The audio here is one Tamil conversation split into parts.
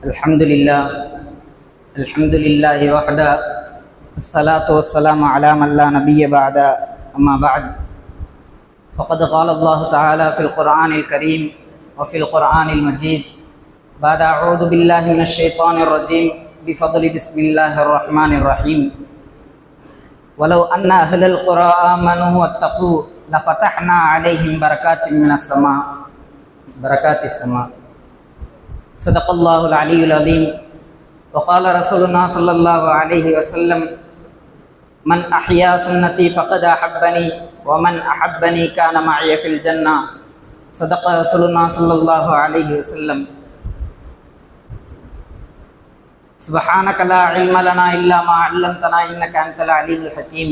الحمد لله. الحمد لله وحده. الصلاة والسلام على من لا نبي بعد. أما بعد. فقد قال الله تعالى في القرآن الكريم وفي القرآن المجيد بعد أعوذ بالله من الشيطان الرجيم بفضل بسم الله الرحمن الرحيم. ولو أن أهل القرى آمنوا واتقوا لفتحنا عليهم بركات من السماء. بركات السماء. صدق الله العلي العظيم. وقال رسولنا صلى الله عليه وسلم من أحيا سنتي فقد أحبني ومن أحبني كان معي في الجنة. صدق رسولنا صلى الله عليه وسلم. سبحانك لا علم لنا إلا ما علمتنا إنك أنت العليم الحكيم.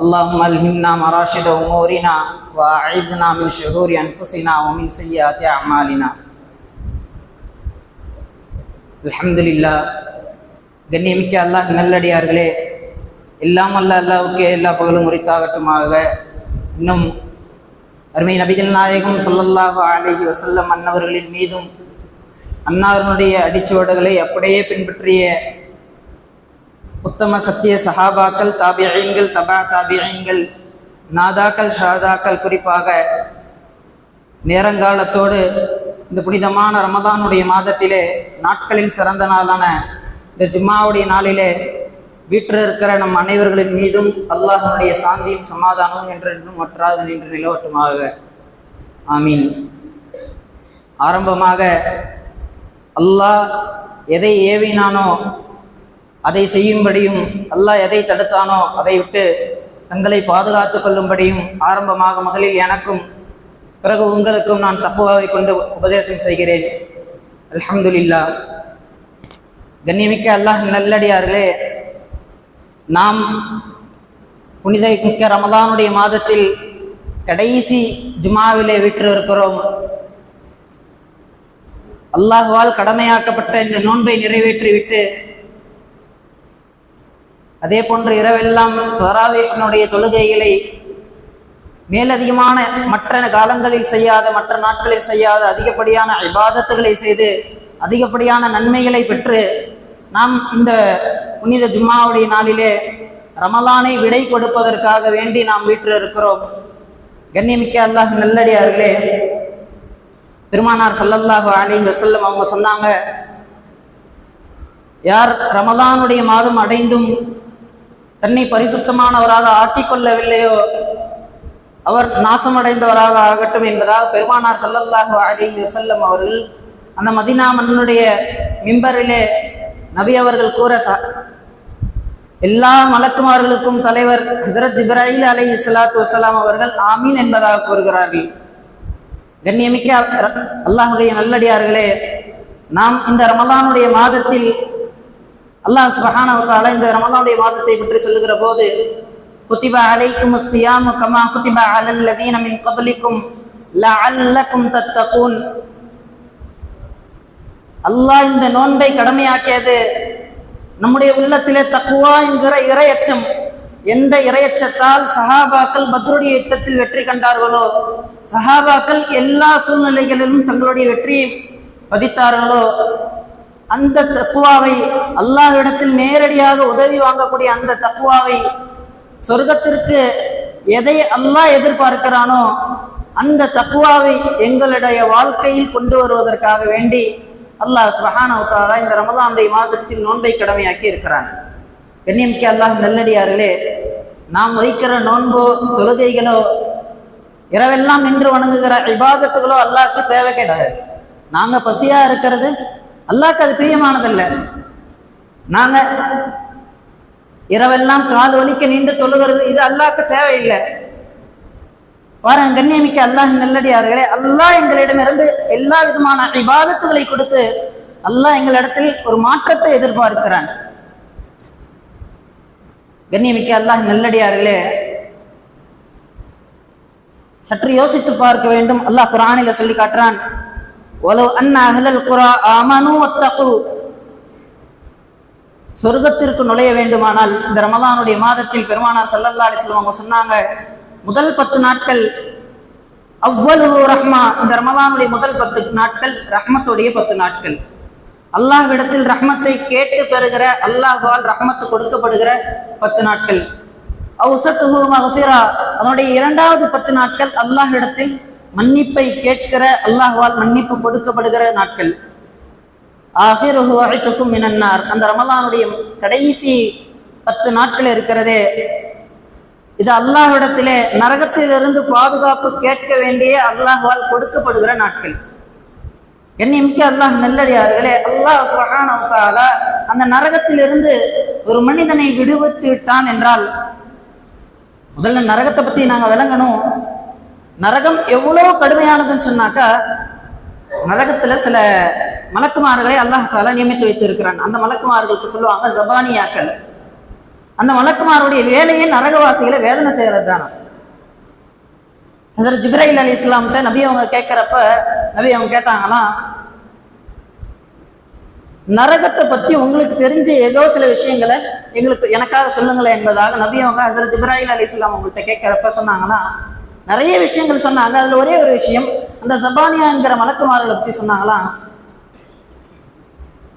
اللهم ألهمنا مراشد أمورنا وأعذنا من شرور أنفسنا ومن سيئات أعمالنا. அல்ஹம்துலில்லா கண்ணியமிக்க அல்லாஹ் நல்லடியார்களே எல்லாம் அல்ல அல்லாவுக்கே எல்லா பகலும் உரித்தாகட்டுமாக. இன்னும் அருமை நபிகள் நாயகம் சொல்லல்லாஹு அலஹி வசல்லம் அன்னவர்களின் மீதும் அன்னாரனுடைய அடிச்சுவடுகளை அப்படியே பின்பற்றிய உத்தம சத்திய சஹாபாக்கள் தாபியீன்கள் தபா தாபியீன்கள் நாதாக்கள் ஷாதாக்கள் குறிப்பாக நேரங்காலத்தோடு இந்த புனிதமான ரமதானுடைய மாதத்திலே நாட்களில் சிறந்த நாளான இந்த ஜும்மாவுடைய நாளிலே வீட்டில் இருக்கிற நம் அனைவர்களின் மீதும் அல்லாஹனுடைய சாந்தியும் சமாதானமும் என்றென்றும் மற்றாது நின்று நிலவட்டுமாக. ஆமீன். ஆரம்பமாக அல்லாஹ் எதை ஏவினானோ அதை செய்யும்படியும் அல்லாஹ் எதை தடுத்தானோ அதை விட்டு தங்களை பாதுகாத்து கொள்ளும்படியும் ஆரம்பமாக முதலில் எனக்கும் பிறகு உங்களுக்கும் நான் தப்புவாவை கொண்டு உபதேசம் செய்கிறேன். அல்ஹம்துலில்லா கண்ணியமிக்க அல்லாஹ் நல்லடியார்களே நாம் புனித மிக்க ரமதானுடைய மாதத்தில் கடைசி ஜுமாவிலே விற்று இருக்கிறோம் அல்லாஹுவால் கடமையாக்கப்பட்ட இந்த நோன்பை நிறைவேற்றிவிட்டு அதே போன்று இரவெல்லாம் தராவேகனுடைய தொழுகைகளை மேலதிகமான மற்ற காலங்களில் செய்யாத மற்ற நாட்களில் செய்யாத அதிகப்படியான இபாதத்துகளை செய்து அதிகப்படியான நன்மைகளை பெற்று நாம் இந்த புனித ஜும்மாவுடைய நாளிலே ரமலானை விடை கொடுப்பதற்காக வேண்டி நாம் வீட்டில் இருக்கிறோம். கண்ணியமிக்க அல்லாஹ் நல்லடியார்களே பெருமானார் சல்லல்லாஹு அலி வசல்லம் அவங்க சொன்னாங்க யார் ரமலானுடைய மாதம் அடைந்தும் தன்னை பரிசுத்தமானவராக ஆக்கிக் கொள்ளவில்லையோ அவர் நாசமடைந்தவராக ஆகட்டும் என்பதாக பெருமானார் சல்லல்லாஹு அலிஹி வசல்லம் அவர்கள் அந்த மதினா மன்னனுடைய மிம்பரிலே நபி அவர்கள் கூற ச எல்லா மலக்குமார்களுக்கும் தலைவர் ஹசரத் இப்ராஹில் அலை இஸ்லாத்து வசலாம் அவர்கள் ஆமீன் என்பதாக கூறுகிறார்கள். கண்ணியமிக்க அல்லாஹுடைய நல்லடியார்களே நாம் இந்த ரமலானுடைய மாதத்தில் அல்லாஹ் சுபஹானவத்தால இந்த ரமலானுடைய மாதத்தை பற்றி சொல்லுகிற போது குத்திப அலைக்கும் كما كتب على الذين من கபலிக்கும் لعلكم تتقون. அல்லாஹ் இந்த நோன்பை கடமையாக்கியது நம்முடைய உள்ளத்திலே தக்குவா என்கிற இரையச்சம். எந்த இரையச்சத்தால் சஹாபாக்கள் பத்ருடைய யுத்தத்தில் வெற்றி கண்டார்களோ சஹாபாக்கள் எல்லா சூழ்நிலைகளிலும் தங்களுடைய வெற்றியை பதித்தார்களோ அந்த தக்குவாவை அல்லாஹ்விடத்தில் நேரடியாக உதவி வாங்கக்கூடிய அந்த தக்குவாவை சொர்க்கத்திற்கு எதை அல்லாஹ் எதிர்பார்க்கிறானோ அந்த தக்குவாவை எங்களுடைய வாழ்க்கையில் கொண்டு வருவதற்காக வேண்டி அல்லாஹ் சுபஹானவத்தாலா இந்த ரமதானுடைய மாதத்தில் நோன்பை கடமையாக்கி இருக்கிறான். கண்ணியமிக்க அல்லாஹ் நல்லடியார்களே நாம் வைக்கிற நோன்போ தொழுகைகளோ இரவெல்லாம் நின்று வணங்குகிற இபாதத்துகளோ அல்லாஹ்க்கு தேவை கிடையாது. நாங்கள் பசியாக இருக்கிறது அல்லாஹ்க்கு அது பிரியமானதில்லை. நாங்கள் இரவெல்லாம் கால் வலிக்க நின்று தொழுகிறது. இது அல்லாக்கு தேவையில்லை. வாரம் கண்ணியமிக்க அல்லாஹ் நல்லடியார்களே அல்லாஹ் எங்களிடமிருந்து எல்லா விதமான விவாதத்துகளை கொடுத்து அல்லாஹ் எங்களிடத்தில் ஒரு மாற்றத்தை எதிர்பார்க்கிறான். கண்ணியமிக்க அல்லாஹ் நல்லடியார்களே சற்று யோசித்து பார்க்க வேண்டும். அல்லாஹ் குரானில சொல்லி காட்டுறான் ஒலோ அண்ணா அஹலல் குரா ஆமனு ஒத்தகு சொர்க்கத்திற்கு நுழைய வேண்டுமானால் இந்த ரமதானுடைய மாதத்தில் பெருமானார் சல்லல்லா அலிஸ்லாம் அவங்க சொன்னாங்க முதல் பத்து நாட்கள் அவ்வளவு ரஹ்மா இந்த ரமதானுடைய முதல் பத்து நாட்கள் ரஹ்மத்துடைய பத்து நாட்கள். அல்லாஹ்விடத்தில் ரஹ்மத்தை கேட்டு பெறுகிற அல்லாஹ்வால் ரஹ்மத்து கொடுக்கப்படுகிற பத்து நாட்கள். அவுசத்துஹு மகஃபிரா அதனுடைய இரண்டாவது பத்து நாட்கள் அல்லாஹ்விடத்தில் மன்னிப்பை கேட்கிற அல்லாஹ்வால் மன்னிப்பு கொடுக்கப்படுகிற நாட்கள். ஆஹிருஹு அழைத்துக்கும் மினன்னார். அந்த ரமலானுடைய கடைசி பத்து நாட்கள் இருக்கிறதே இது அல்லாஹ்விடத்திலே நரகத்திலிருந்து பாதுகாப்பு கேட்க வேண்டிய அல்லாஹால் கொடுக்கப்படுகிற நாட்கள். கண்ணியமிக்க அல்லாஹ் நல்லடியார்களே அல்லாஹ் சுப்ஹானஹு அந்த நரகத்திலிருந்து ஒரு மனிதனை விடுவித்து விட்டான் என்றால் முதல்ல நரகத்தை பற்றி நாங்க விளங்கணும். நரகம் எவ்வளோ கடுமையானதுன்னு சொன்னாக்கா நரகத்துல சில மலக்குமார்களை அல்லாஹ் நியமித்து வைத்திருக்கிறான். அந்த மலக்குமார்களுக்கு சொல்லுவாங்க ஜபானியாக்கள். அந்த மலக்குமாருடைய வேலையே நரகவாசிகளை வேதனை செய்யறது தானே ஹசரத் ஜிப்ரைல் அலி இஸ்லாம்கிட்ட நபி அவங்க கேட்குறப்ப நபி அவங்க கேட்டாங்களாம் நரகத்தை பத்தி உங்களுக்கு தெரிஞ்ச ஏதோ சில விஷயங்களை எங்களுக்கு எனக்காக சொல்லுங்களேன் என்பதாக நபி அவங்க ஹசரத் ஜிப்ராஹில் அலி இஸ்லாம் அவங்கள்ட்ட கேட்குறப்ப சொன்னாங்கன்னா நிறைய விஷயங்கள் சொன்னாங்க. அதுல ஒரே ஒரு விஷயம் அந்த ஜபானியா என்கிற மலக்குமார்களை பத்தி சொன்னாங்களாம்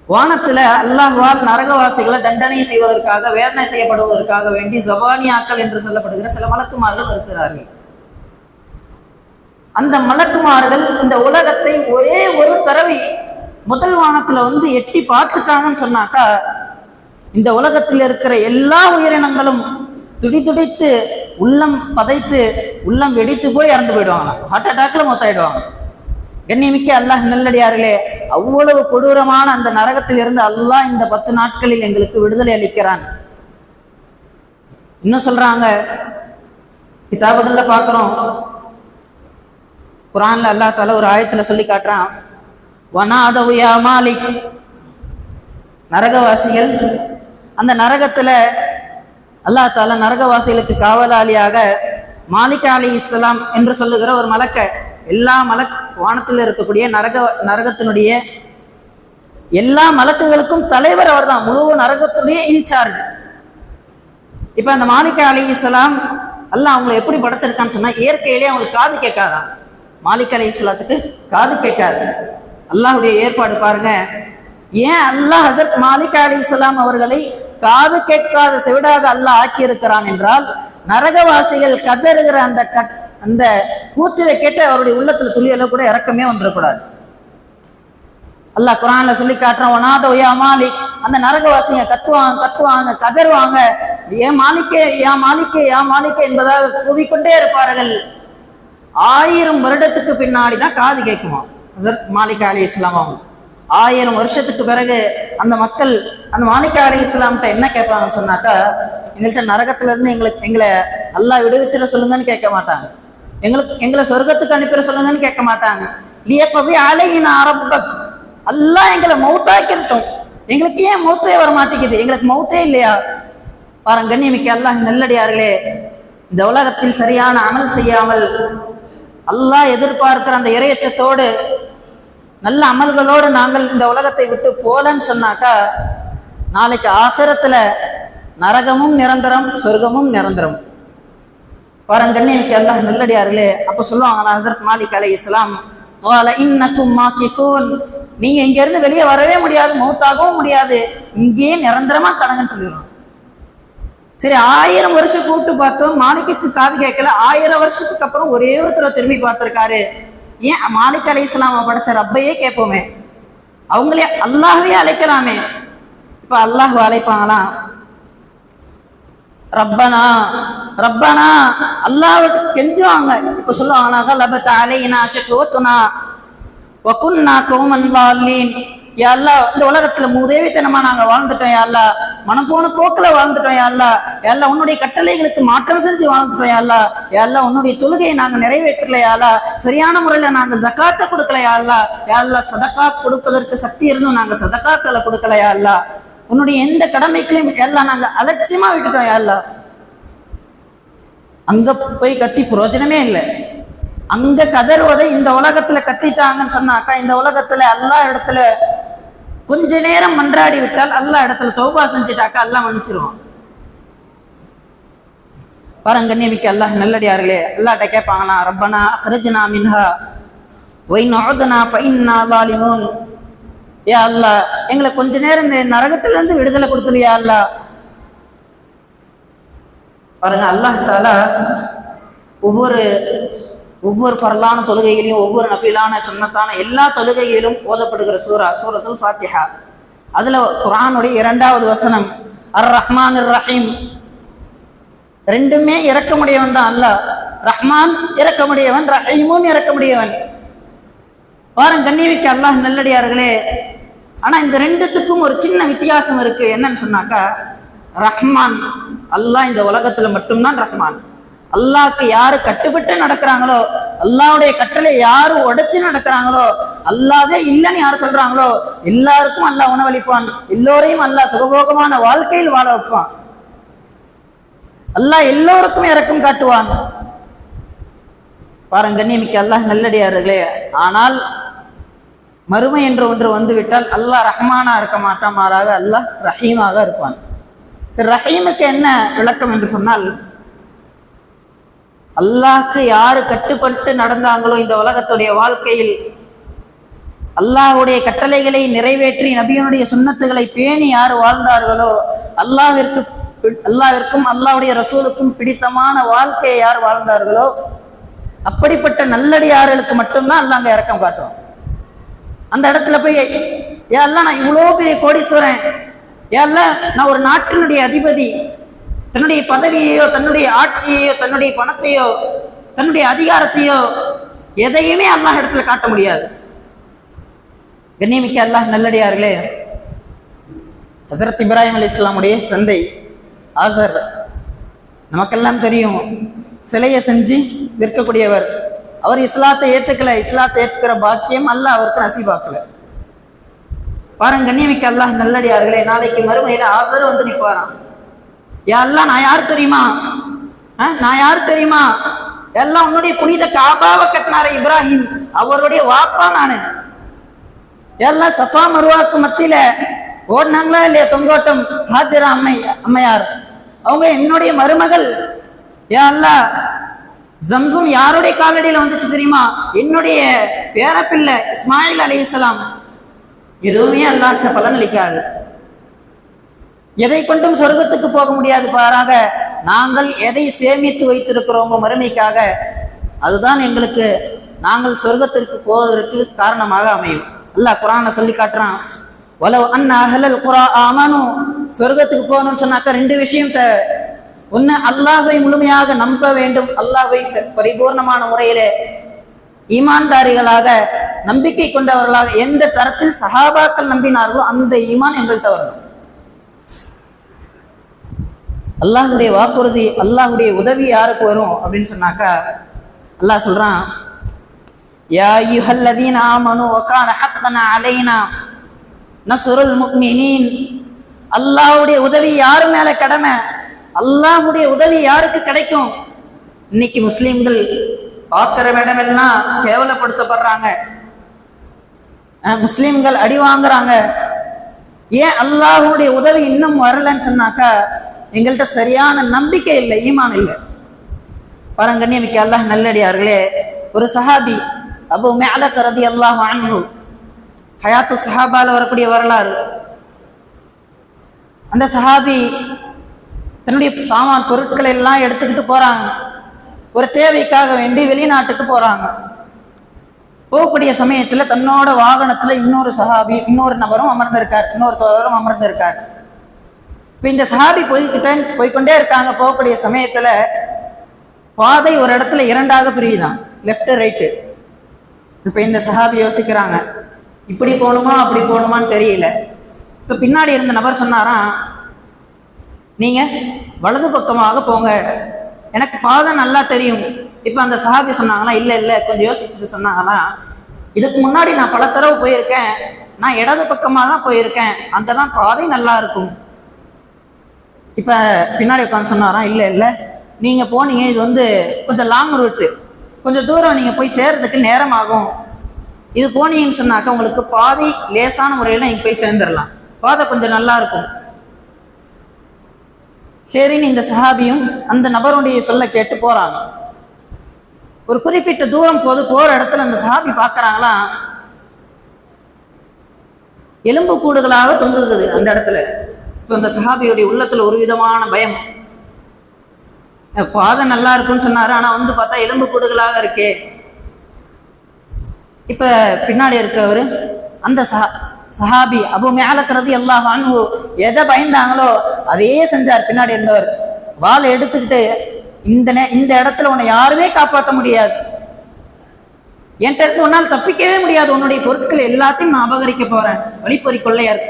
வானத்துல அல்லாஹ்வால் நரகவாசிகளை தண்டனை செய்வதற்காக வேதனை செய்யப்படுவதற்காக வேண்டி ஜபானியாக்கள் என்று சொல்லப்படுகிற சில மலக்குமார்கள் இருக்கிறார்கள். அந்த மலக்குமார்கள் இந்த உலகத்தை ஒரே ஒரு தடவை முதல் வானத்துல வந்து எட்டி பார்த்துட்டாங்கன்னு சொன்னாக்கா இந்த உலகத்தில் இருக்கிற எல்லா உயிரினங்களும் துடிதுடித்து உள்ளம் பதைத்து உள்ளம் வெடித்து போய் இறந்து போயிடுவாங்க. ஹார்ட் அட்டாக்ல மொத்தாயிடுவாங்க கண்ணியமிக்க அல்லாஹ் நல்லடியார்களே அவ்வளவு கொடூரமான அந்த நரகத்தில் இருந்து அல்லாஹ் இந்த பத்து நாட்களில் எங்களுக்கு விடுதலை அளிக்கிறான். இன்னும் சொல்றாங்க கிதாபுகள்ல பார்க்குறோம். குரான்ல அல்லாஹ் தால ஒரு ஆயத்துல சொல்லி காட்டுறான். வனாதவு மாலிக். நரகவாசிகள் அந்த நரகத்துல அல்லாஹ் தால நரகவாசிகளுக்கு காவலாளியாக மாலிக் அலி இஸ்லாம் என்று சொல்லுகிற ஒரு மலக்க எல்லா மலக் வானத்தில் இருக்கக்கூடிய நரக நரகத்தினுடைய எல்லா மலக்குகளுக்கும் தலைவர் அவர்தான் முழு நரகத்துடைய இன்சார்ஜ் இப்ப அந்த மாலிக் அலி இஸ்லாம் அல்லாஹ் அவங்களை எப்படி படைச்சிருக்கான்னு சொன்னா இயற்கையிலே அவங்களுக்கு காது கேட்காதான் மாலிக் அலி இஸ்லாத்துக்கு காது கேட்காது. அல்லாஹுடைய ஏற்பாடு பாருங்க. ஏன் அல்லாஹ் ஹசரத் மாலிக் அலி இஸ்லாம் அவர்களை காது கேட்காத செவிடாக அல்லாஹ் ஆக்கியிருக்கிறான் என்றால் நரகவாசிகள் கதறுகிற அந்த கட் அந்த கூச்சலை கேட்டு அவருடைய உள்ளத்துல துளியல கூட இறக்கமே வந்துடக்கூடாது. அல்லாஹ் குரான்ல சொல்லி காட்டுறான் ஒனாத ஒயா மாலிக். அந்த நரகவாசிங்க கத்துவாங்க கத்துவாங்க கதறுவாங்க. ஏன் மாலிக்கே யா மாலிக்கே யா மாலிக்கே என்பதாக கூவிக்கொண்டே இருப்பார்கள். ஆயிரம் வருடத்துக்கு பின்னாடி தான் காது கேட்குமா ஹசரத் மாலிக் அலி இஸ்லாம் அவங்க ஆயிரம் வருஷத்துக்கு பிறகு அந்த மக்கள் அந்த மாணிக்க அலி இஸ்லாம்கிட்ட என்ன கேட்பாங்கன்னு சொன்னாக்கா எங்கள்கிட்ட நரகத்துல இருந்து எங்களுக்கு எங்களை நல்லா விடுவிச்சிட சொல்லுங்கன்னு கேட்க மாட்டாங்க. எங்களுக்கு எங்களை சொர்க்கத்துக்கு அனுப்பிட சொல்லுங்கன்னு கேட்க மாட்டாங்க. லியக்கது அலையின் அரப்பக் எல்லாம் எங்களை மௌத்தாக்கிட்டோம் எங்களுக்கு ஏன் மௌத்தே வர மாட்டேங்குது எங்களுக்கு மௌத்தே இல்லையா? பாருங்க கண்ணியமிக்க அல்லாஹ் நல்லடியார்களே இந்த உலகத்தில் சரியான அமல் செய்யாமல் அல்லாஹ் எதிர்பார்க்கிற அந்த இறையச்சத்தோடு நல்ல அமல்களோடு நாங்கள் இந்த உலகத்தை விட்டு போலன்னு சொன்னாக்கா நாளைக்கு ஆசிரத்தில் நரகமும் நிரந்தரம் சொர்க்கமும் நிரந்தரம். பாருங்கன்னு கண்ணியமிக்க அல்லாஹ் நல்லடியார்களே அப்ப சொல்லுவாங்க ஹசரத் மாலிக் அலை இஸ்லாம் நீங்க இங்க இருந்து வெளியே வரவே முடியாது மௌத்தாகவும் முடியாது இங்கேயே நிரந்தரமா கடங்கன்னு சொல்லிடுறோம் சரி ஆயிரம் வருஷம் கூப்பிட்டு பார்த்தோம் மாலிக்கு காது கேட்கல ஆயிரம் வருஷத்துக்கு அப்புறம் ஒரே ஒருத்தர் திரும்பி பார்த்திருக்காரு. ஏன் மாலிக் அலி இஸ்லாம படைச்ச ரப்பையே கேட்போமே? அவங்களே அல்லாஹவே அழைக்கலாமே இப்ப அல்லாஹ் அழைப்பாங்களாம் ரப்பனா ரப்பனா அல்லாஹ் கெஞ்சுவாங்க. இப்ப சொல்லுவாங்க கலபத் அலைனா ஷக்வத்துனா வகுன்னா கோமன் யா அல்லாஹ் இந்த உலகத்துல மூதேவித்தனமா நாங்க வாழ்ந்துட்டோம் யா அல்லா மனம் போன போக்கில் வாழ்ந்துட்டோம் யா எல்லாம் உன்னுடைய கட்டளைகளுக்கு மாற்றம் செஞ்சு வாழ்ந்துட்டோம் யா அல்லாஹ் உன்னுடைய தொழுகையை நாங்கள் நிறைவேற்றல சரியான முறையில நாங்கள் ஜக்காத்தை கொடுக்கல யா அல்லாஹ் சதக்கா கொடுப்பதற்கு சக்தி இருந்தும் நாங்கள் சதக்காக்களை கொடுக்கல யா உன்னுடைய எந்த கடமைகளையும் எல்லாம் நாங்கள் அலட்சியமா விட்டுட்டோம் யா அங்கே அங்க போய் கத்தி பிரயோஜனமே இல்லை. அங்க கதறுவதை இந்த உலகத்துல கத்திட்டாங்கன்னு சொன்னாக்கா இந்த உலகத்துல எல்லா இடத்துல கொஞ்ச நேரம் மன்றாடி விட்டால் எல்லா இடத்துல தௌபா செஞ்சுட்டாக்கா எல்லாம் மன்னிச்சிருவான். பாருங்க கண்ணியமிக்க அல்லாஹ் நல்லடியார்களே அல்லாட்ட கேட்பாங்களாம் ரப்பனா அஹ்ரஜ்னா மின்ஹா ஒய் நோதனா ஃபைன்னா லாலிமூன் யா அல்லா எங்களை கொஞ்ச நேரம் இந்த நரகத்துல இருந்து விடுதலை கொடுத்துருயா அல்லா பாருங்க அல்லாஹ் தாலா ஒவ்வொரு ஒவ்வொரு பரலான தொழுகையிலையும் ஒவ்வொரு நஃபிலான சுன்னத்தான எல்லா தொழுகையிலும் ஓதப்படுகிற சூரா சூரத்துல் ஃபாத்திஹா. அதுல குரானுடைய இரண்டாவது வசனம் அர் ரஹ்மான் ரஹீம். ரெண்டுமே இறக்கமுடையவன் தான் அல்லாஹ் ரஹ்மான் இறக்கமுடையவன் ரஹீமும் இறக்கமுடையவன் பாருங்க கண்ணியமிக்க அல்லாஹ் நல்லடியார்களே. ஆனா இந்த ரெண்டுத்துக்கும் ஒரு சின்ன வித்தியாசம் இருக்கு. என்னன்னு சொன்னாக்கா ரஹ்மான் அல்லாஹ் இந்த உலகத்துல மட்டும்தான் ரஹ்மான். அல்லாக்கு யாரு கட்டுப்பட்டு நடக்கிறாங்களோ அல்லாவுடைய கட்டளை யாரு உடைச்சு நடக்கிறாங்களோ அல்லாவே இல்லைன்னு யார் சொல்றாங்களோ எல்லாருக்கும் அல்லாஹ் உணவளிப்பான். எல்லோரையும் அல்லாஹ் சுகபோகமான வாழ்க்கையில் வாழ வைப்பான். அல்லாஹ் எல்லோருக்கும் இறக்கம் காட்டுவான். பாருங்க கண்ணியமிக்க அல்லாஹ் நல்லடியார்களே. ஆனால் மறுமை என்று ஒன்று வந்துவிட்டால் அல்லாஹ் ரஹ்மானா இருக்க மாட்டான் மாறாக அல்லாஹ் ரஹீமாக இருப்பான். ரஹீமுக்கு என்ன விளக்கம் என்று சொன்னால் அல்லாஹ்க்கு யாரு கட்டுப்பட்டு நடந்தாங்களோ இந்த உலகத்துடைய வாழ்க்கையில் அல்லாஹுடைய கட்டளைகளை நிறைவேற்றி நபியனுடைய சுண்ணத்துகளை பேணி யார் வாழ்ந்தார்களோ அல்லாவிற்கு அல்லாவிற்கும் அல்லாவுடைய ரசூலுக்கும் பிடித்தமான வாழ்க்கையை யார் வாழ்ந்தார்களோ அப்படிப்பட்ட நல்லடியார்களுக்கு மட்டும்தான் அல்லாங்க இறக்கம் காட்டும் அந்த இடத்துல போய் ஏல்லாம் நான் இவ்வளோ பெரிய கோடீஸ்வரன். ஏல்லாம் நான் ஒரு நாட்டினுடைய அதிபதி. தன்னுடைய பதவியையோ தன்னுடைய ஆட்சியையோ தன்னுடைய பணத்தையோ தன்னுடைய அதிகாரத்தையோ எதையுமே அல்லாஹ் இடத்துல காட்ட முடியாது. கண்ணியமிக்க அல்லாஹ் நல்லடியார்களே ஹசரத் இப்ராஹிம் அலி இஸ்லாமுடைய தந்தை ஆசர் நமக்கெல்லாம் தெரியும் சிலையை செஞ்சு விற்கக்கூடியவர். அவர் இஸ்லாத்தை ஏற்றுக்கல இஸ்லாத்தை ஏற்கிற பாக்கியம் அல்லாஹ் அவருக்கு நசீபாக்கல பாருங்க கண்ணியமிக்க அல்லாஹ் நல்லடியார்களே நாளைக்கு மறுமையில ஆசர் வந்து நிற்பாரான் யா நான் யார் தெரியுமா? ஆ, நான் யார் தெரியுமா? எல்லாம் உன்னுடைய புனித காபாவை கட்டினார இப்ராஹிம். அவருடைய வாப்பா நானு. எல்லாம் சஃபா மருவாக்கு மத்தியில ஓடினாங்களா இல்லையா தொங்கோட்டம்? ஹாஜரா அம்மை அம்மையார். அவங்க என்னுடைய மருமகள். ஏ அல்லாஹ் ஜம்சம் யாருடைய காலடியில் வந்துச்சு தெரியுமா? என்னுடைய பேரப்பிள்ளை இஸ்மாயில் அலைஹிஸ்ஸலாம் எதுவுமே அல்லாட்ட பலன் அளிக்காது எதை கொண்டும் சொர்க்கத்துக்கு போக முடியாது பாராக. நாங்கள் எதை சேமித்து வைத்திருக்கிறோமோ மறுமைக்காக அதுதான் எங்களுக்கு நாங்கள் சொர்க்கத்திற்கு போவதற்கு காரணமாக அமையும். அல்லாஹ் குரானை சொல்லி காட்டுறான் வலவ் அண்ணா அஹலல் குரா ஆமானு. சொர்க்கத்துக்கு போகணும்னு சொன்னாக்கா ரெண்டு விஷயம் தேவை ஒன்று அல்லாஹை முழுமையாக நம்ப வேண்டும். அல்லாஹை ச- பரிபூர்ணமான முறையிலே ஈமான்தாரிகளாக நம்பிக்கை கொண்டவர்களாக எந்த தரத்தில் சஹாபாக்கள் நம்பினார்களோ அந்த ஈமான் எங்கள்கிட்ட வரணும். அல்லாஹுடைய வாக்குறுதி அல்லாஹுடைய உதவி யாருக்கு வரும் அப்படின்னு சொன்னாக்கா அல்லாஹ் சொல்றான் யா அய்யுஹல்லதீன ஆமனு வகான ஹக்கன அலைனா நஸ்ருல் முக்மினீன். அல்லாஹ்வுடைய உதவி யாரு மேல கடமை? அல்லாஹுடைய உதவி யாருக்கு கிடைக்கும்? இன்னைக்கு முஸ்லீம்கள் பார்க்கிற இடமெல்லாம் கேவலப்படுத்தப்படுறாங்க. அஹ் அடி வாங்குறாங்க. ஏன் அல்லாஹுடைய உதவி இன்னும் வரலன்னு சொன்னாக்கா எங்கள்கிட்ட சரியான நம்பிக்கை இல்லை ஈமான் இல்லை. பரங்கண்ணியமிக்க அல்லாஹ் நல்லடியார்களே ஒரு சஹாபி அபு மேலக் ரதி அல்லாஹ் அன்ஹு ஹயாத்து சஹாபால வரக்கூடிய வரலாறு. அந்த சஹாபி தன்னுடைய சாமான் பொருட்களை எல்லாம் எடுத்துக்கிட்டு போறாங்க. ஒரு தேவைக்காக வேண்டி வெளிநாட்டுக்கு போறாங்க. போகக்கூடிய சமயத்தில் தன்னோட வாகனத்துல இன்னொரு சஹாபி இன்னொரு நபரும் அமர்ந்திருக்கார் இன்னொரு தோழரும் அமர்ந்திருக்கார். இப்போ இந்த சஹாபி போய்கிட்ட போய்க்கொண்டே இருக்காங்க போகக்கூடிய சமயத்தில் பாதை ஒரு இடத்துல இரண்டாக பிரியுதான் லெஃப்ட் ரைட்டு இப்போ இந்த சஹாபி யோசிக்கிறாங்க இப்படி போகணுமா அப்படி போகணுமான்னு தெரியல. இப்போ பின்னாடி இருந்த நபர் சொன்னாராம் நீங்கள் வலது பக்கமாக போங்க எனக்கு பாதை நல்லா தெரியும். இப்போ அந்த சஹாபி சொன்னாங்களா இல்லை இல்லை கொஞ்சம் யோசிச்சுட்டு சொன்னாங்களா இதுக்கு முன்னாடி நான் பல தடவை போயிருக்கேன் நான் இடது பக்கமாக தான் போயிருக்கேன் அங்கதான் பாதை நல்லா இருக்கும். இப்போ பின்னாடி உட்காந்து சொன்னாராம் இல்லை இல்லை. நீங்கள் போனீங்க இது வந்து கொஞ்சம் லாங் ரூட்டு கொஞ்சம் தூரம் நீங்கள் போய் சேர்றதுக்கு நேரம் ஆகும் இது போனீங்கன்னு சொன்னாக்கா உங்களுக்கு பாதை லேசான முறையில் நீங்கள் போய் சேர்ந்துடலாம் பாதை கொஞ்சம் நல்லா இருக்கும். சரின்னு இந்த சஹாபியும் அந்த நபருடைய சொல்ல கேட்டு போகிறாங்க ஒரு குறிப்பிட்ட தூரம் போது போகிற இடத்துல அந்த சஹாபி பார்க்குறாங்களா? எலும்பு கூடுகளாக தொங்குகுது அந்த இடத்துல. இப்போ அந்த சஹாபியுடைய உள்ளத்துல ஒரு விதமான பயம். பாதம் நல்லா இருக்குன்னு சொன்னாரு ஆனா வந்து பார்த்தா எலும்பு கூடுகளாக இருக்கே. இப்ப பின்னாடி இருக்கவர் அந்த சஹா சஹாபி அபு மேலக்கிறது எல்லாம் அன்பு எதை பயந்தாங்களோ அதையே செஞ்சார் பின்னாடி இருந்தவர். வாள் எடுத்துக்கிட்டு இந்த நே இந்த இடத்துல உன்னை யாருமே காப்பாற்ற முடியாது. என்கிட்ட இருந்து உன்னால் தப்பிக்கவே முடியாது. உன்னுடைய பொருட்கள் எல்லாத்தையும் நான் அபகரிக்க போறேன். வழிப்பறி கொள்ளையர்.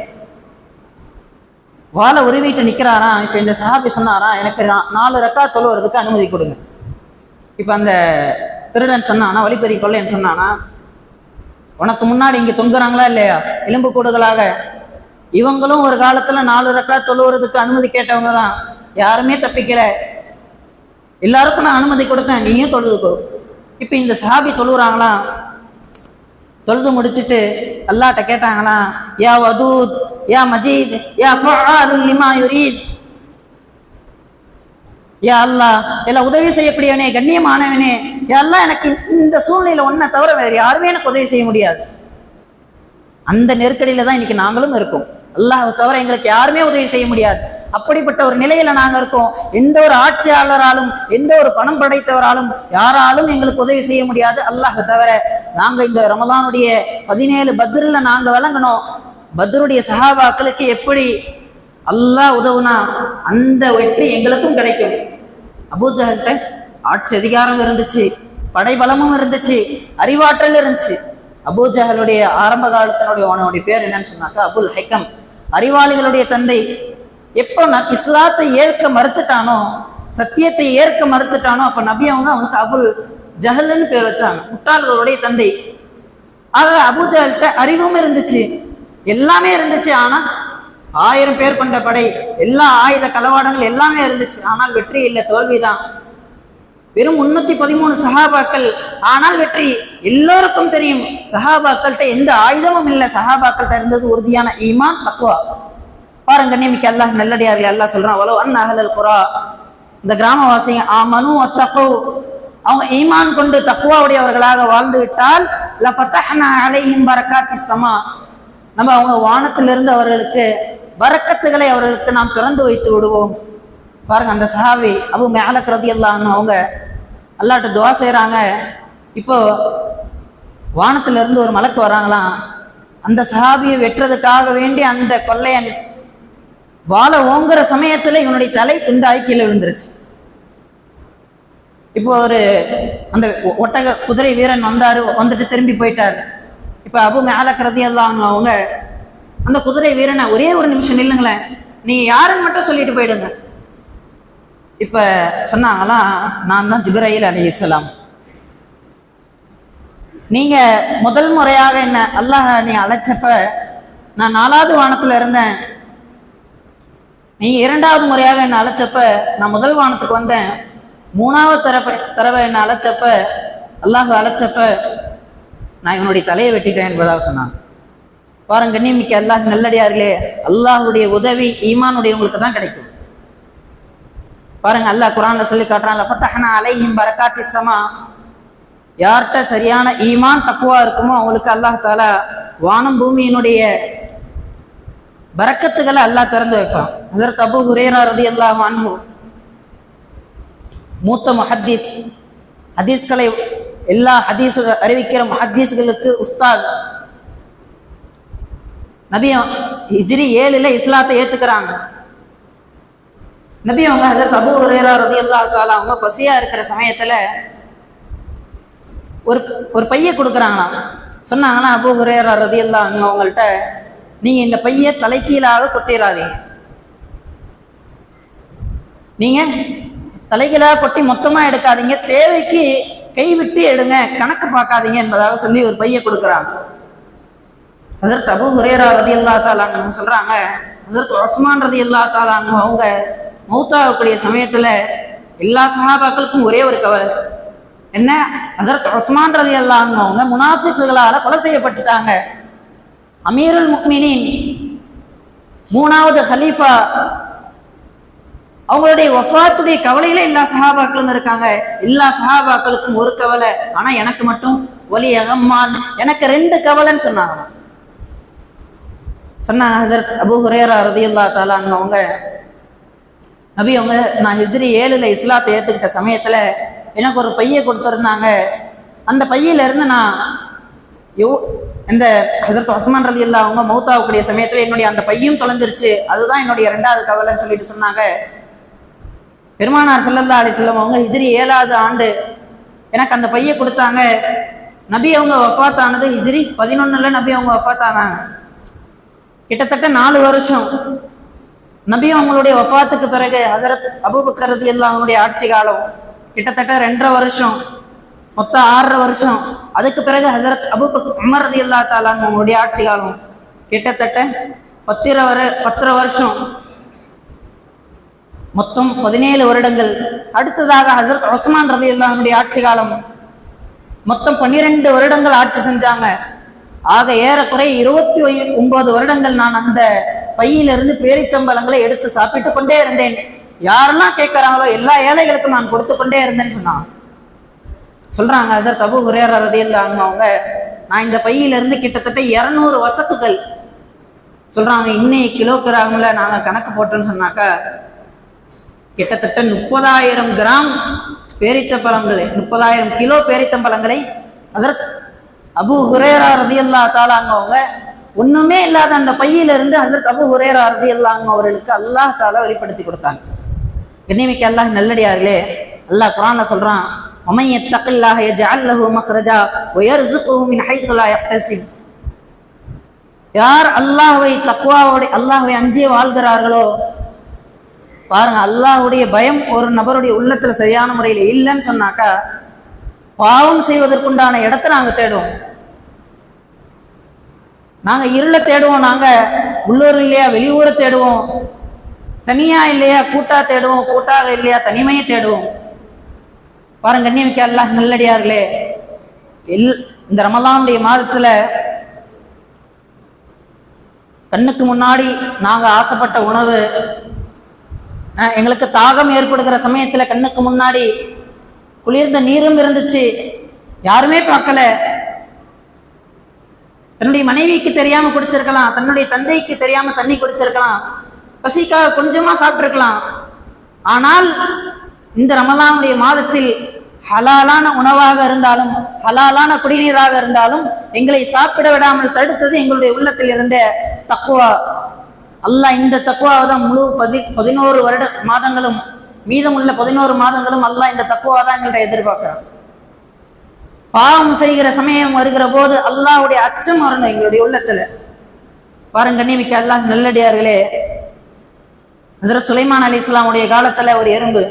வாழை உருவிட்டு நிற்கிறாராம் இப்போ இந்த சஹாபி சொன்னாராம் எனக்கு நாலு ரக்கா தொழுவுறதுக்கு அனுமதி கொடுங்க. இப்போ அந்த திருடன் சொன்னானா வழிப்பறி கொள்ளையன் சொன்னானா உனக்கு முன்னாடி இங்கே தொங்குறாங்களா இல்லையா? எலும்பு கூடுகளாக இவங்களும் ஒரு காலத்தில் நாலு ரக்கா தொழுவுறதுக்கு அனுமதி கேட்டவங்க தான். யாருமே தப்பிக்கல. எல்லாருக்கும் நான் அனுமதி கொடுத்தேன். நீயும் தொழுதுக்கோ. இப்போ இந்த சஹாபி தொழுகிறாங்களாம் தொழுது முடிச்சிட்டு அல்லாட்ட கேட்டாங்களாம் யா வதூத் யா மஜீத் யா ஃபஆலுல் லிமா யுரீத். யா அல்லாஹ் எல்லாம் உதவி செய்யக்கூடியவனே கண்ணியமானவனே. யா அல்லாஹ் எனக்கு இந்த சூழ்நிலையில ஒன்றை தவிர வேறு யாருமே எனக்கு உதவி செய்ய முடியாது. அந்த நெருக்கடியில தான் இன்னைக்கு நாங்களும் இருக்கோம். அல்லாஹ் தவிர எங்களுக்கு யாருமே உதவி செய்ய முடியாது. அப்படிப்பட்ட ஒரு நிலையில நாங்க இருக்கோம். எந்த ஒரு ஆட்சியாளராலும் எந்த ஒரு பணம் படைத்தவராலும் யாராலும் எங்களுக்கு உதவி செய்ய முடியாது. அல்லாஹ் தவிர நாங்க இந்த ரமதானுடைய பதினேழு பத்ருல நாங்க விளங்கணும் பத்ருடைய சஹாபாக்களுக்கு எப்படி அல்லாஹ் உதவுனா அந்த வெற்றி எங்களுக்கும் கிடைக்கும். அபூஜஹல்கிட்ட ஆட்சி அதிகாரம் இருந்துச்சு படைபலமும் இருந்துச்சு அறிவாற்றல் இருந்துச்சு. அபூஜஹலுடைய ஆரம்ப காலத்தினுடைய அவனுடைய பேர் என்னன்னு சொன்னாக்கா அபுல் ஹைக்கம் அறிவாளிகளுடைய தந்தை எப்போ நான் இஸ்லாத்தை ஏற்க மறுத்துட்டானோ சத்தியத்தை ஏற்க மறுத்துட்டானோ அப்போ நபி அவங்க அவனுக்கு அபுல் ஜஹல்னு பேர் வச்சாங்க முட்டாள்களுடைய தந்தை. ஆக அபூஜஹல்கிட்ட அறிவும் இருந்துச்சு. எல்லாமே இருந்துச்சு ஆனா ஆயிரம் பேர் கொண்ட படை எல்லா ஆயுத கலவாடங்கள் எல்லாமே இருந்துச்சு. ஆனால் வெற்றி இல்லை தோல்விதான். வெறும் முன்னூத்தி பதிமூணு சஹாபாக்கள் ஆனால் வெற்றி எல்லோருக்கும் தெரியும். சஹாபாக்கள்கிட்ட எந்த ஆயுதமும் இல்லை. சஹாபாக்கள்கிட்ட இருந்தது உறுதியான ஈமான் தக்குவா பாருங்க நியமிக்க அல்லாஹ் நல்லடியார்கள் அல்லாஹ் சொல்றான் அவ்வளோ அன் அகலல் குரா. இந்த கிராமவாசிங்க ஆமனு அத்தகு அவங்க ஈமான் கொண்டு தக்குவாவுடையவர்களாக வாழ்ந்து விட்டால் நம்ம அவங்க வானத்திலிருந்து அவர்களுக்கு வரக்கத்துகளை அவர்களுக்கு நாம் திறந்து வைத்து விடுவோம். பாருங்க அந்த சஹாவி அபு மேலக் ரதி அவங்க அல்லாட்ட துவா செய்கிறாங்க இப்போ வானத்துல இருந்து ஒரு மலக்கு வராங்களாம். அந்த சஹாபியை வெட்டுறதுக்காக வேண்டி அந்த கொள்ளையன் வாழை ஓங்குற சமயத்தில் இவனுடைய தலை துண்டாகி கீழே விழுந்துருச்சு. இப்போ ஒரு அந்த ஒ- ஒட்டக குதிரை வீரன் வந்தாரு வந்துட்டு திரும்பி போயிட்டார். இப்ப அபு மேலக் ரதி அவங்க அந்த குதிரை வீரனை ஒரே ஒரு நிமிஷம் நில்லுங்களேன். நீ யாருன்னு மட்டும் சொல்லிட்டு போயிடுங்க. இப்போ சொன்னாங்களாம் நான் தான் ஜிப்ராயில் இஸ்லாம் நீங்க முதல் முறையாக என்ன அல்லாஹ் நீ அழைச்சப்ப நான் நாலாவது வானத்துல இருந்தேன். நீ இரண்டாவது முறையாக என்ன அழைச்சப்ப நான் முதல் வானத்துக்கு வந்தேன். மூணாவது தரப்ப தடவை என்ன அழைச்சப்ப அல்லாஹ் அழைச்சப்ப நான் இவனுடைய தலையை வெட்டிட்டேன் என்பதாக சொன்னான். பாருங்க கண்ணியமிக்க அல்லாஹ் நல்லடியார்களே அல்லாஹுடைய உதவி ஈமானுடையவங்களுக்கு தான் கிடைக்கும். பாருங்க அல்லாஹ் குரான்ல சொல்லி காட்டுறான் அலைஹிம் பரக்காத்தி சமா யார்கிட்ட சரியான ஈமான் தக்குவா இருக்குமோ அவங்களுக்கு அல்லாஹ் தாலா வானம் பூமியினுடைய பரக்கத்துகளை அல்லாஹ் திறந்து வைப்பான். அதற்கு அபு ஹுரேரா அல்லாஹ் அன்ஹு மூத்த முஹத்தீஸ் ஹதீஸ்களை எல்லா ஹதீஸ் அறிவிக்கிற ஹதீஸ்களுக்கு உஸ்தாத். நபியம் ஹிஜ்ரி ஏழுல இஸ்லாத்தை ஏத்துக்கிறாங்க. நபி அவங்க ஹசரத் அபு ஹுரேரா ரலியல்லாஹு தஆலா அவங்க பசியா இருக்கிற சமயத்துல ஒரு ஒரு பைய கொடுக்குறாங்களாம். சொன்னாங்கன்னா அபு உரேரா ரதி அல்லா அவங்க அவங்கள்ட்ட நீங்க இந்த பைய தலைகீழாக கொட்டிடாதீங்க நீங்க தலைகீழாக கொட்டி மொத்தமா எடுக்காதீங்க. தேவைக்கு கைவிட்டு எடுங்க கணக்கு பார்க்காதீங்க என்பதாக சொல்லி ஒரு பைய கொடுக்குறாங்க அதற்கு அபு ஹுரேரா ரதி அல்லா தாலான்னு சொல்றாங்க அதற்கு உஸ்மான் ரதி அல்லா தாலான்னு அவங்க மௌத்தாகக்கூடிய சமயத்துல எல்லா சகாபாக்களுக்கும் ஒரே ஒரு கவலை. என்ன? அதற்கு உஸ்மான் ரதி அல்லாஹ் அவங்க முனாஃபிக்குகளால கொலை செய்யப்பட்டுட்டாங்க. அமீருல் முக்மினின் மூணாவது ஹலீஃபா அவங்களுடைய ஒஃபாத்துடைய கவலையில எல்லா சஹாபாக்களும் இருக்காங்க. எல்லா சஹாபாக்களுக்கும் ஒரு கவலை. ஆனா எனக்கு மட்டும் ஒலி அகம்மான். எனக்கு ரெண்டு கவலைன்னு சொன்னாங்க. சொன்னாங்க ஹசரத் அபு ஹுரேரா ரதியுல்லா தாலான்னு அவங்க நபி அவங்க நான் ஹிஜ்ரி ஏழுல இஸ்லாத்தை ஏத்துக்கிட்ட சமயத்துல எனக்கு ஒரு பையை கொடுத்துருந்தாங்க. அந்த பையில இருந்து நான் யோ இந்த ஹசரத் உஸ்மான் ரலி அல்லா அவங்க மௌத்தாகக்கூடிய சமயத்துல என்னுடைய அந்த பையும் தொலைஞ்சிருச்சு. அதுதான் என்னுடைய ரெண்டாவது கவலைன்னு சொல்லிட்டு சொன்னாங்க. பெருமானார் செல்லல்லா அலி செல்லம் அவங்க ஹிஜ்ரி ஏழாவது ஆண்டு. எனக்கு அந்த பையை கொடுத்தாங்க. நபி அவங்க வஃபாத் ஆனது ஹிஜ்ரி பதினொன்னுல நபி அவங்க வஃபாத் ஆனாங்க கிட்டத்தட்ட நாலு வருஷம் நபி அவங்களுடைய வஃபாத்துக்கு பிறகு ஹசரத் அபுபக்கரது எல்லாம் அவங்களுடைய ஆட்சி காலம் கிட்டத்தட்ட ரெண்டரை வருஷம் மொத்தம் ஆறரை வருஷம். அதுக்கு பிறகு ஹசரத் அபுபக் அமரது எல்லா தாலான் அவங்களுடைய ஆட்சி காலம் கிட்டத்தட்ட பத்திர வர பத்தரை வருஷம். மொத்தம் பதினேழு வருடங்கள். அடுத்ததாக ஹசரத் உஸ்மான் அல்லாஹனுடைய ஆட்சி காலம். மொத்தம் பன்னிரெண்டு வருடங்கள் ஆட்சி செஞ்சாங்க. ஆக ஏறக்குறை இருபத்தி ஒன்பது வருடங்கள் நான் அந்த பையிலிருந்து பேரித்தம்பலங்களை எடுத்து சாப்பிட்டு கொண்டே இருந்தேன். யாரெல்லாம் கேட்கிறாங்களோ எல்லா ஏழைகளுக்கும் நான் கொடுத்து கொண்டே இருந்தேன்னு சொன்னான். சொல்றாங்க ஹசரத் அபு ஹுரேரா ரதியல்லாஹு அவங்க நான் இந்த பையிலிருந்து கிட்டத்தட்ட இரநூறு வசக்குகள். சொல்றாங்க இன்னைக்கு கிலோ கிராமில் நாங்கள் கணக்கு போட்டோம்னு சொன்னாக்கா கிட்டத்தட்ட முப்பதாயிரம் கிராம் பேரித்தம்பழங்களை முப்பதாயிரம் கிலோ பேரித்தம்பழங்களை ஹசரத் அபு ஹுரேரா ரதியல்லா தாலாங்க அவங்க ஒண்ணுமே இல்லாத அந்த பையில இருந்து ஹசரத் அபு ஹுரேரா ரதியல்லாங்க அவர்களுக்கு அல்லாஹ் தாலா வெளிப்படுத்தி கொடுத்தாங்க கண்ணியமிக்க அல்லாஹ் நல்லடியார்களே அல்லாஹ் குரான்ல சொல்றான் ومن يتق الله يجعل له مخرجا ويرزقه من حيث لا يحتسب யார் அல்லாஹ்வை தக்வாவோட அல்லாஹ்வை அஞ்சி வாழ்கிறார்களோ பாருங்க அல்லாஹுடைய பயம் ஒரு நபருடைய உள்ளத்துல சரியான முறையில் இல்லைன்னு சொன்னாக்கா பாவம் செய்வதற்குண்டான இடத்தை நாங்க தேடுவோம். நாங்க இருளை தேடுவோம் நாங்க உள்ளூர் இல்லையா வெளியூரை தேடுவோம். தனியா இல்லையா கூட்டா தேடுவோம் கூட்டாக இல்லையா தனிமையை தேடுவோம். பாருங்க கண்ணியமிக்க அல்லாஹ் நல்லடியார்களே. எல் இந்த ரமலானுடைய மாதத்துல கண்ணுக்கு முன்னாடி நாங்க ஆசைப்பட்ட உணவு எங்களுக்கு தாகம் ஏற்படுகிற சமயத்துல கண்ணுக்கு முன்னாடி குளிர்ந்த நீரும் இருந்துச்சு. யாருமே பார்க்கல. தன்னுடைய மனைவிக்கு தெரியாம குடிச்சிருக்கலாம் தன்னுடைய தந்தைக்கு தெரியாம தண்ணி குடிச்சிருக்கலாம் பசிக்காக கொஞ்சமா சாப்பிட்டிருக்கலாம். ஆனால் இந்த ரமலானுடைய மாதத்தில் ஹலாலான உணவாக இருந்தாலும் ஹலாலான குடிநீராக இருந்தாலும் எங்களை சாப்பிட விடாமல் தடுத்தது எங்களுடைய உள்ளத்தில் இருந்த தக்குவா. அல்லாஹ் இந்த தக்குவாவை தான் முழு பதி பதினோரு வருட மாதங்களும் மீதமுள்ள பதினோரு மாதங்களும் அல்லாஹ் இந்த தக்குவா தான் எங்கள்கிட்ட எதிர்பார்க்கிறான். பாவம் செய்கிற சமயம் வருகிற போது அல்லாஹுடைய அச்சம் வரணும் எங்களுடைய உள்ளத்துல. பாருங்க கண்ணிமிக்க அல்லாஹ் நல்லடியார்களே. ஹசரத் சுலைமான் அலி இஸ்லாமுடைய காலத்துல ஒரு எறும்பு.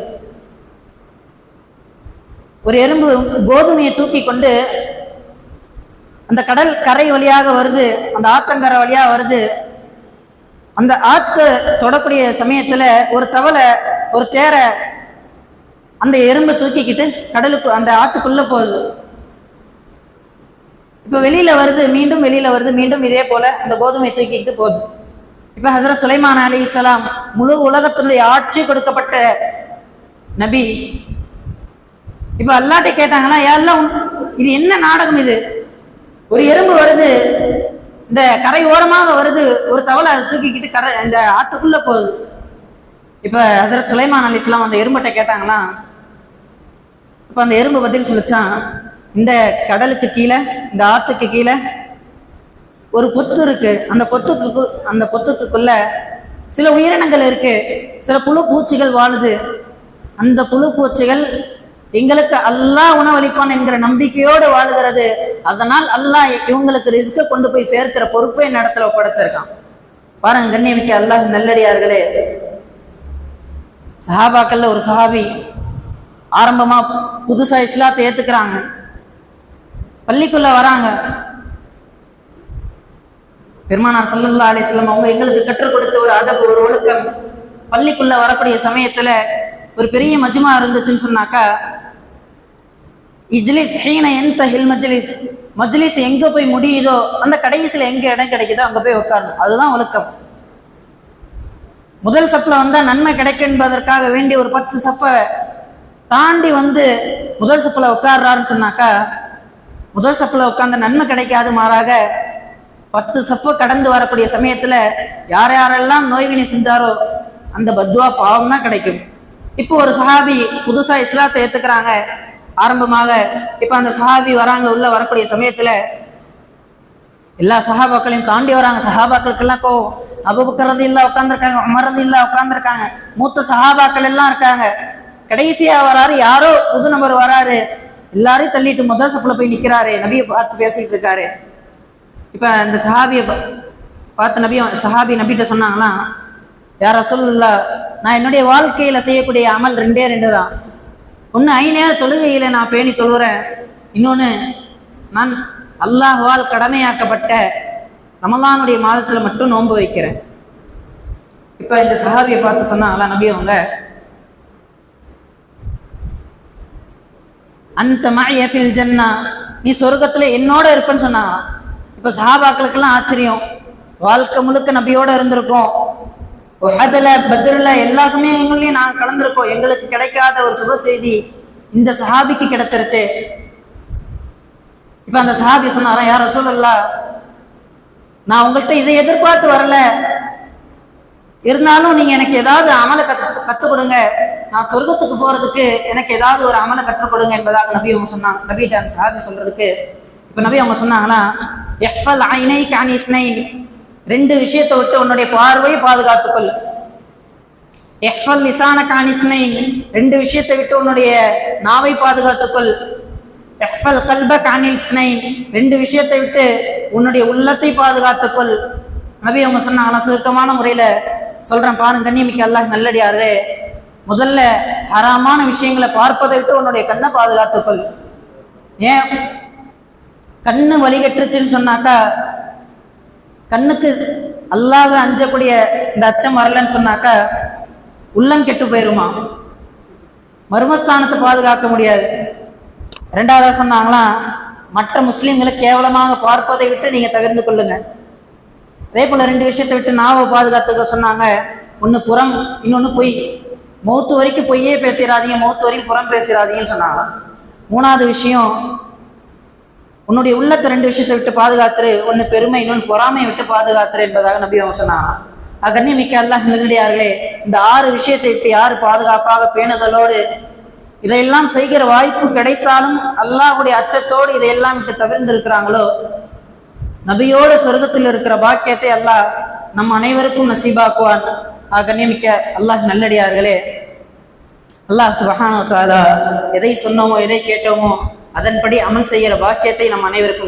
ஒரு எறும்பு கோதுமையை தூக்கி கொண்டு அந்த கடல் கரை வழியாக வருது அந்த ஆத்தங்கரை வழியாக வருது. அந்த ஆத்து தொடக்கூடிய சமயத்துல ஒரு தவளை ஒரு தேரை அந்த எறும்பை தூக்கிக்கிட்டு கடலுக்கு அந்த ஆத்துக்குள்ள போகுது. இப்ப வெளியில வருது மீண்டும் வெளியில வருது மீண்டும் இதே போல அந்த கோதுமை தூக்கிக்கிட்டு போகுது. இப்ப ஹசரத் சுலைமான் அலி இஸ்லாம் முழு உலகத்தினுடைய ஆட்சி கொடுக்கப்பட்ட நபி. இப்ப அல்லாட்டை கேட்டாங்களா எல்லாம் இது என்ன நாடகம் இது? ஒரு எறும்பு வருது இந்த கரை ஓரமாக வருது. ஒரு தவளை அதை தூக்கிக்கிட்டு கரை இந்த ஆத்துக்குள்ள போகுது. இப்போ ஹசரத் சுலைமான் அலி இஸ்லாம் அந்த எறும்புகிட்ட கேட்டாங்களா? இப்போ அந்த எறும்பு பதில் சொல்லிச்சான் இந்த கடலுக்கு கீழே இந்த ஆற்றுக்கு கீழே ஒரு பொத்து இருக்கு. அந்த பொத்துக்கு அந்த பொத்துக்குள்ள சில உயிரினங்கள் இருக்கு. சில புழு பூச்சிகள் வாழுது. அந்த புழு பூச்சிகள் எங்களுக்கு அல்லாஹ் உணவளிப்பான் என்கிற நம்பிக்கையோடு வாழுகிறது. அதனால் அல்லாஹ் இவங்களுக்கு ரிஸ்க கொண்டு போய் சேர்க்கிற பொறுப்பை நடத்துல ஒப்படைச்சிருக்கான். பாருங்க கண்ணியமிக்க அல்லாஹ் நல்லடியார்களே. சஹாபாக்கள்ல ஒரு சஹாபி ஆரம்பமா புதுசா இஸ்லாத்தை ஏத்துக்கிறாங்க. பள்ளிக்குள்ள வராங்க. பெருமானார் சல்லல்லா அலிஸ்லாம் அவங்க எங்களுக்கு கற்றுக் கொடுத்த ஒரு அதப் ஒரு ஒழுக்கம். பள்ளிக்குள்ள வரக்கூடிய சமயத்துல ஒரு பெரிய மஜ்மா இருந்துச்சுன்னு சொன்னாக்கா இஜ்லிஸ் ஹீன எந்த ஹில் மஜ்லிஸ் மஜ்லிஸ் எங்க போய் முடியுதோ அந்த கடைசியில் எங்க இடம் கிடைக்குதோ அங்க போய் உட்காரணும். அதுதான் ஒழுக்கம். முதல் சஃப்ல வந்தா நன்மை கிடைக்கும் என்பதற்காக வேண்டி ஒரு பத்து சஃப்பை தாண்டி வந்து முதல் சஃப்ல உட்கார்றாருன்னு சொன்னாக்கா முதல் சஃப்ல உட்கார்ந்த நன்மை கிடைக்காது மாறாக பத்து சஃப கடந்து வரக்கூடிய சமயத்துல யார் யாரெல்லாம் நோய்வினை செஞ்சாரோ அந்த பத்வா பாவம் தான் கிடைக்கும். இப்போ ஒரு சஹாபி புதுசா இஸ்லாத்தை ஏத்துக்கிறாங்க. ஆரம்பமாக இப்போ அந்த சஹாபி வராங்க உள்ள வரக்கூடிய சமயத்துல எல்லா சஹாபாக்களையும் தாண்டி வராங்க. சஹாபாக்களுக்கெல்லாம் கோ அபுபக்கரது இல்ல உட்காந்துருக்காங்க அமரது இல்ல உட்காந்துருக்காங்க மூத்த சஹாபாக்கள் எல்லாம் இருக்காங்க. கடைசியா வராரு யாரோ புது நபர் வராரு. எல்லாரையும் தள்ளிட்டு முதல் சப்புல போய் நிக்கிறாரு. நபியை பார்த்து பேசிட்டு இருக்காரு. இப்ப அந்த சஹாபியை பார்த்து நபி சஹாபி நபிட்ட சொன்னாங்களாம் யாரா சொல்லல நான் என்னுடைய வாழ்க்கையில செய்யக்கூடிய அமல் ரெண்டே ரெண்டு தான் ஒன்று ஐநேர தொழுகையில நான் பேணி தொழுகிறேன் இன்னொன்று நான் அல்லாஹ்வால் கடமையாக்கப்பட்ட ரமலானுடைய மாதத்துல மட்டும் நோன்பு வைக்கிறேன். இப்போ இந்த சஹாபியை பார்த்து சொன்னாங்களா நபி அவங்க அந்த மயஃபில் ஜன்னா. நீ சொர்க்கத்துல என்னோட இருப்பேன்னு சொன்னா இப்போ சஹாபாக்களுக்கெல்லாம் ஆச்சரியம். வாழ்க்கை முழுக்க நபியோட இருந்திருக்கோம். உஹதுல பத்ருல எல்லா சமயங்களையும் நாங்கள் கலந்துருக்கோம். எங்களுக்கு கிடைக்காத ஒரு சுப செய்தி இந்த சஹாபிக்கு கிடைச்சிருச்சு. இப்போ அந்த சஹாபி சொன்னாரா யார் சொல்லலா நான் உங்கள்கிட்ட இதை எதிர்பார்த்து வரல. இருந்தாலும் நீங்க எனக்கு ஏதாவது அமலை கத்து கற்றுக் கொடுங்க. நான் சொர்க்கத்துக்கு போறதுக்கு எனக்கு ஏதாவது ஒரு அமலை கற்றுக் கொடுங்க என்பதாக நபி அவங்க சொன்னாங்க. நபிட்ட அந்த சஹாபி சொல்றதுக்கு இப்போ நபி அவங்க சொன்னாங்கன்னா எஃப்எல் ஐனை கானிஸ்னைன் ரெண்டு விஷயத்தை விட்டு உன்னுடைய பார்வையை பாதுகாத்துக்கொள் எஃப்எல் லிசான கானிஸ்னைன் ரெண்டு விஷயத்தை விட்டு உன்னுடைய நாவை பாதுகாத்துக்கொள் எஃப்எல் கல்ப கானில் ஸ்னைன் ரெண்டு விஷயத்தை விட்டு உன்னுடைய உள்ளத்தை பாதுகாத்துக்கொள் நபி அவங்க சொன்னாங்களா சுருக்கமான முறையில சொல்றேன். பாருங்க கண்ணியமிக்க அல்லாஹ் நல்லடியாரு. முதல்ல ஹராமான விஷயங்களை பார்ப்பதை விட்டு உன்னுடைய கண்ணை பாதுகாத்துக்கொள் ஏன்? கண்ணு வழிகட்டுச்சுன்னு சொன்னாக்கா கண்ணுக்கு அல்லாஹ் அஞ்சக்கூடிய இந்த அச்சம் வரலன்னு சொன்னாக்கா உள்ளம் கெட்டு போயிருமா? மர்மஸ்தானத்தை பாதுகாக்க முடியாது. ரெண்டாவதா சொன்னாங்களாம் மற்ற முஸ்லீம்களை கேவலமாக பார்ப்பதை விட்டு நீங்கள் தவிர்ந்து கொள்ளுங்க. அதே போல் ரெண்டு விஷயத்தை விட்டு நாவை பாதுகாத்துக்க சொன்னாங்க. ஒன்று புறம் இன்னொன்று பொய். மௌத்து வரைக்கும் பொய்யே பேசிடாதீங்க மௌத்து வரைக்கும் புறம் பேசிடாதீங்கன்னு சொன்னாங்க. மூணாவது விஷயம் உன்னுடைய உள்ளத்தை ரெண்டு விஷயத்தை விட்டு பாதுகாத்துரு. ஒன்று பெருமை இன்னொன்று பொறாமையை விட்டு பாதுகாத்துரு என்பதாக நபி அவங்க சொன்னாங்க அகண்ணிமிக்க அல்லாஹ் நல்லடியார்களே இந்த ஆறு விஷயத்தை விட்டு யார் பாதுகாப்பாக பேணுதலோடு இதையெல்லாம் செய்கிற வாய்ப்பு கிடைத்தாலும் அல்லாஹுடைய அச்சத்தோடு இதையெல்லாம் விட்டு தவிர்ந்திருக்கிறாங்களோ? நபியோட சொர்க்கத்தில் இருக்கிற பாக்கியத்தை அல்லாஹ் நம் அனைவருக்கும் நசீபாக்குவான். கண்ணியமிக்க அல்லாஹ் நல்லடியார்களே அல்லாஹ் சுபஹானு தாலா எதை சொன்னோமோ எதை கேட்டோமோ அதன்படி அமல் செய்கிற பாக்கியத்தை நம் அனைவருக்கும்